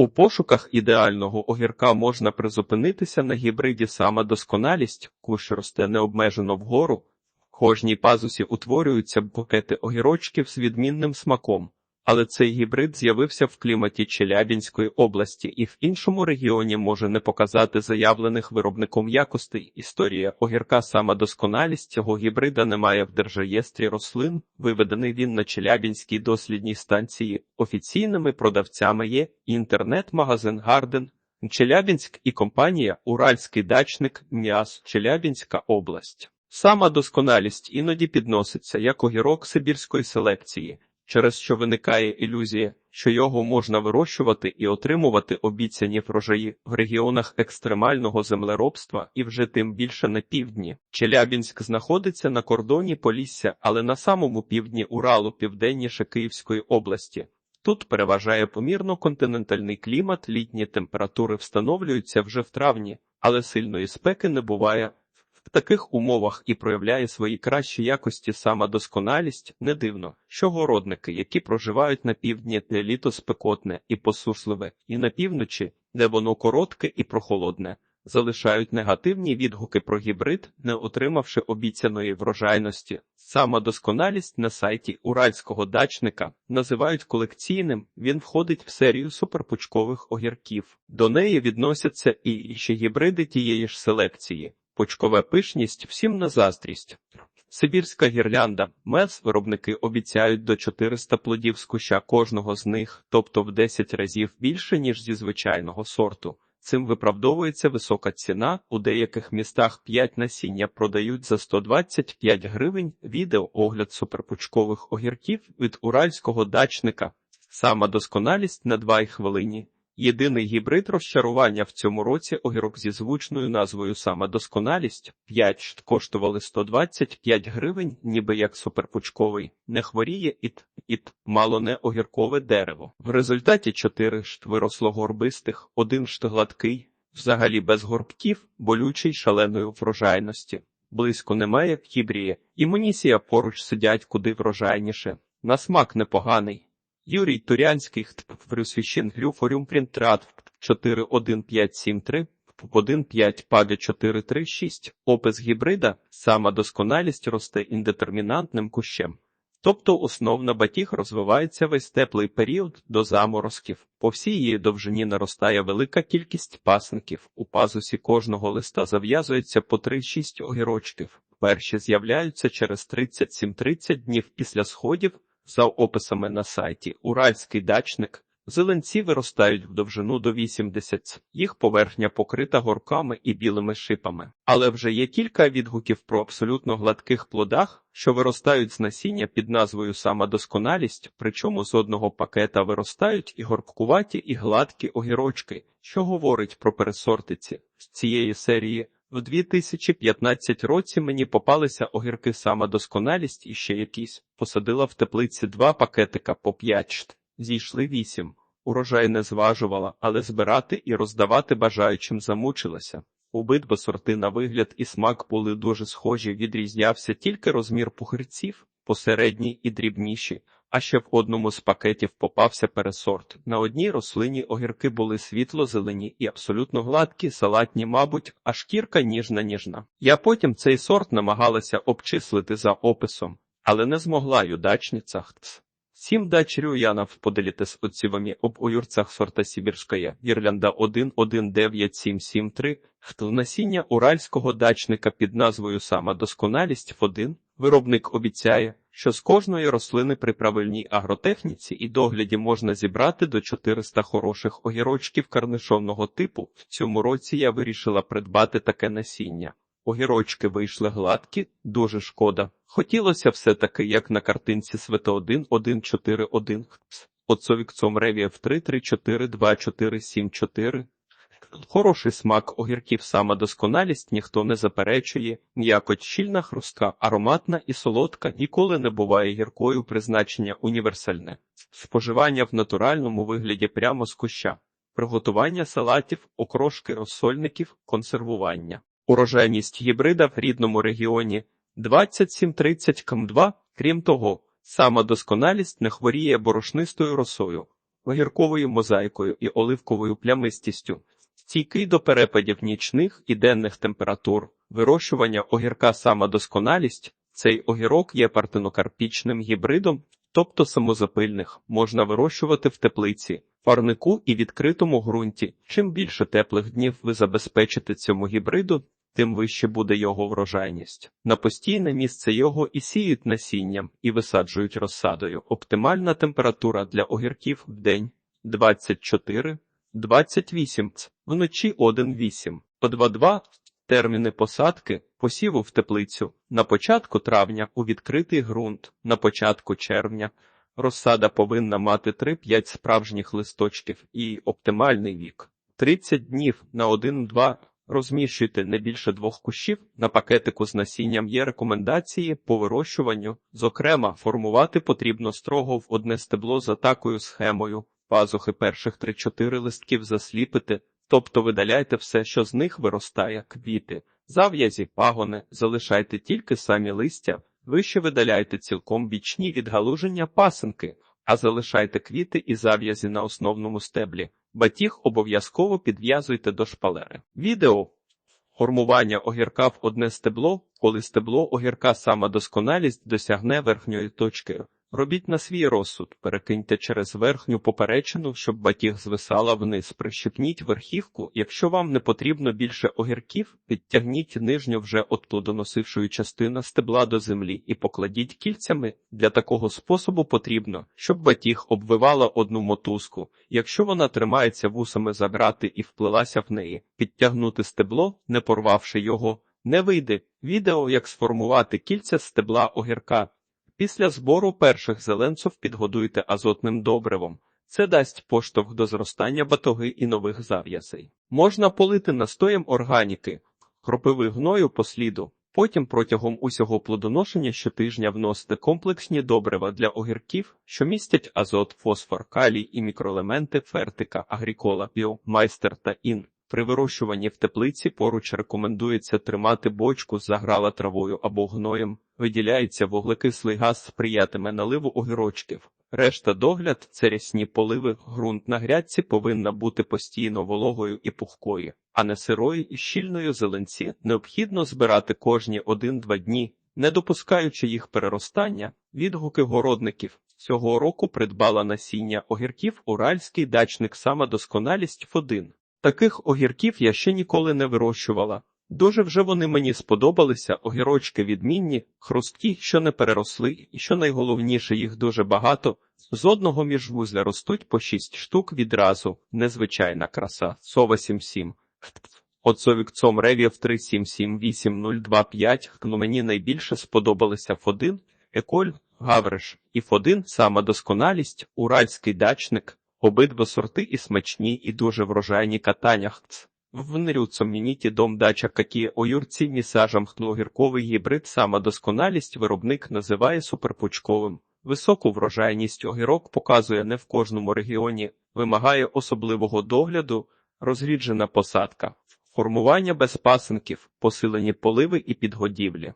У пошуках ідеального огірка можна призупинитися на гібриді сама досконалість, кущ росте необмежено вгору. В кожній пазусі утворюються букети огірочків з відмінним смаком. Але цей гібрид з'явився в кліматі Челябінської області і в іншому регіоні може не показати заявлених виробником якостей. Історія огірка сама досконалість цього гібрида немає в держреєстрі рослин. Виведений він на Челябінській дослідній станції. Офіційними продавцями є інтернет-магазин Гарден, Челябінськ і компанія Уральський дачник М'яс Челябінська область. Сама досконалість іноді підноситься як огірок сибірської селекції через що виникає ілюзія, що його можна вирощувати і отримувати обіцяні врожаї в регіонах екстремального землеробства і вже тим більше на півдні. Челябінськ знаходиться на кордоні Полісся, але на самому півдні Уралу, південніше Київської області. Тут переважає помірно континентальний клімат, літні температури встановлюються вже в травні, але сильної спеки не буває. В таких умовах і проявляє свої кращі якості сама досконалість, не дивно, що городники, які проживають на півдні, де літо спекотне і посушливе, і на півночі, де воно коротке і прохолодне, залишають негативні відгуки про гібрид, не отримавши обіцяної врожайності. Сама досконалість на сайті уральського дачника називають колекційним. Він входить в серію суперпучкових огірків. До неї відносяться і ще гібриди тієї ж селекції. Почкова пишність всім на заздрість. Сибірська гірлянда, мес виробники обіцяють до 400 плодів з куща кожного з них, тобто в 10 разів більше, ніж зі звичайного сорту. Цим виправдовується висока ціна. У деяких містах 5 насіння продають за 125 гривень. Відео огляд суперпучкових огірків від уральського дачника. Сама досконалість на 2 хвилині. Єдиний гібрид розчарування в цьому році огірок зі звучною назвою Сама досконалість 5 коштували 125 гривень, ніби як суперпучковий. Не хворіє іт, іт, мало не огіркове дерево. В результаті 4 шт виросло горбистих, один шт гладкий, взагалі без горбків, болючий шаленої врожайності. Близько немає хібріє, і монісія поруч сидять куди врожайніше. На смак непоганий. Юрій Турянський Фрюсвіщин Глюфорюм Принтрат 41573 1.5 паві 436 Опис гібрида сама досконалість росте індетермінантним кущем. Тобто основна батіг розвивається весь теплий період до заморозків. По всій її довжині наростає велика кількість пасників. У пазусі кожного листа зав'язується по 3-6 огірочків. Перші з'являються через 37-30 днів після сходів. За описами на сайті Уральський дачник зеленці виростають в довжину до 80, їх поверхня покрита горками і білими шипами. Але вже є кілька відгуків про абсолютно гладких плодах, що виростають з насіння під назвою Сама досконалість, причому з одного пакета виростають і горбкуваті, і гладкі огірочки, що говорить про пересортиці з цієї серії. В 2015 році мені попалися огірки сама досконалість і ще якісь. Посадила в теплиці два пакетика по 5 шт. Зійшли вісім. Урожай не зважувала, але збирати і роздавати бажаючим замучилася. Обидва сорти на вигляд і смак були дуже схожі, відрізнявся тільки розмір пухирців, посередній і дрібніші, а ще в одному з пакетів попався пересорт. На одній рослині огірки були світло-зелені і абсолютно гладкі, салатні, мабуть, а шкірка ніжна ніжна. Я потім цей сорт намагалася обчислити за описом, але не змогла юдачниця. Сім дач Рюяна вподаліти з оцівами об уюрцях сорта Сібірської, Гірлянда 119773, хто насіння уральського дачника під назвою Сама досконалість в 1, виробник обіцяє, що з кожної рослини при правильній агротехніці і догляді можна зібрати до 400 хороших огірочків карнишонного типу. В цьому році я вирішила придбати таке насіння. Огірочки вийшли гладкі, дуже шкода. Хотілося все таки, як на картинці Свето 1, 1, 4, 1, Отцовікцом Ревієв 3, 3, 4, 2, 4, 7, 4. Хороший смак огірків, сама досконалість ніхто не заперечує, м'якоть щільна, хрустка, ароматна і солодка ніколи не буває гіркою призначення універсальне, споживання в натуральному вигляді прямо з куща, приготування салатів, окрошки розсольників, консервування. Урожайність гібрида в рідному регіоні 27-30 км2, крім того, сама досконалість не хворіє борошнистою росою. огірковою мозаїкою і оливковою плямистістю, стійкий до перепадів нічних і денних температур, вирощування огірка самодосконалість. Цей огірок є партенокарпічним гібридом, тобто самозапильних, можна вирощувати в теплиці, парнику і відкритому ґрунті. Чим більше теплих днів ви забезпечите цьому гібриду, тим вище буде його врожайність. На постійне місце його і сіють насінням, і висаджують розсадою. Оптимальна температура для огірків в день 24 28 ц, вночі 1,8, по 2,2 терміни посадки, посіву в теплицю, на початку травня у відкритий ґрунт, на початку червня. Розсада повинна мати 3-5 справжніх листочків і оптимальний вік. 30 днів на 1-2 розміщуйте не більше двох кущів. На пакетику з насінням є рекомендації по вирощуванню. Зокрема, формувати потрібно строго в одне стебло за такою схемою. Пазухи перших 3-4 листків засліпити, тобто видаляйте все, що з них виростає, квіти, зав'язі, пагони, залишайте тільки самі листя, вище видаляйте цілком бічні відгалуження пасинки, а залишайте квіти і зав'язі на основному стеблі. Батіг обов'язково підв'язуйте до шпалери. Відео Формування огірка в одне стебло, коли стебло огірка самодосконалість досягне верхньої точки. Робіть на свій розсуд, перекиньте через верхню поперечину, щоб батіг звисала вниз. Прищепніть верхівку. Якщо вам не потрібно більше огірків, підтягніть нижню вже от плодоносившої частину стебла до землі і покладіть кільцями. Для такого способу потрібно, щоб батіг обвивала одну мотузку. Якщо вона тримається вусами за грати і вплилася в неї, підтягнути стебло, не порвавши його, не вийде. Відео, як сформувати кільця стебла огірка. Після збору перших зеленців підгодуйте азотним добривом. Це дасть поштовх до зростання батоги і нових зав'язей. Можна полити настоєм органіки, кропиви гною по сліду. Потім протягом усього плодоношення щотижня вносите комплексні добрива для огірків, що містять азот, фосфор, калій і мікроелементи фертика, агрікола, біомайстер та ін. При вирощуванні в теплиці поруч рекомендується тримати бочку з заграла травою або гноєм. Виділяється вуглекислий газ, сприятиме наливу огірочків. Решта догляд це рясні поливи. Ґрунт на грядці повинна бути постійно вологою і пухкою, а не сирою і щільною зеленці. Необхідно збирати кожні 1-2 дні, не допускаючи їх переростання. Відгуки городників цього року придбала насіння огірків уральський дачник самодосконалість в 1. Таких огірків я ще ніколи не вирощувала. Дуже вже вони мені сподобалися, огірочки відмінні, хрусткі, що не переросли, і що найголовніше, їх дуже багато. З одного міжвузля ростуть по шість штук відразу. Незвичайна краса. Сова 77. Оцовікцом ревів 3778025. Ну мені найбільше сподобалися Ф1, Еколь, Гавриш і Ф1 сама досконалість, уральський дачник. Обидва сорти і смачні, і дуже врожайні катаннях. В нерюцомініті дом дача какі оюрці місажам хтлогірковий гібрид самодосконалість виробник називає суперпучковим. Високу врожайність огірок показує не в кожному регіоні, вимагає особливого догляду, розріджена посадка, формування без пасинків, посилені поливи і підгодівлі.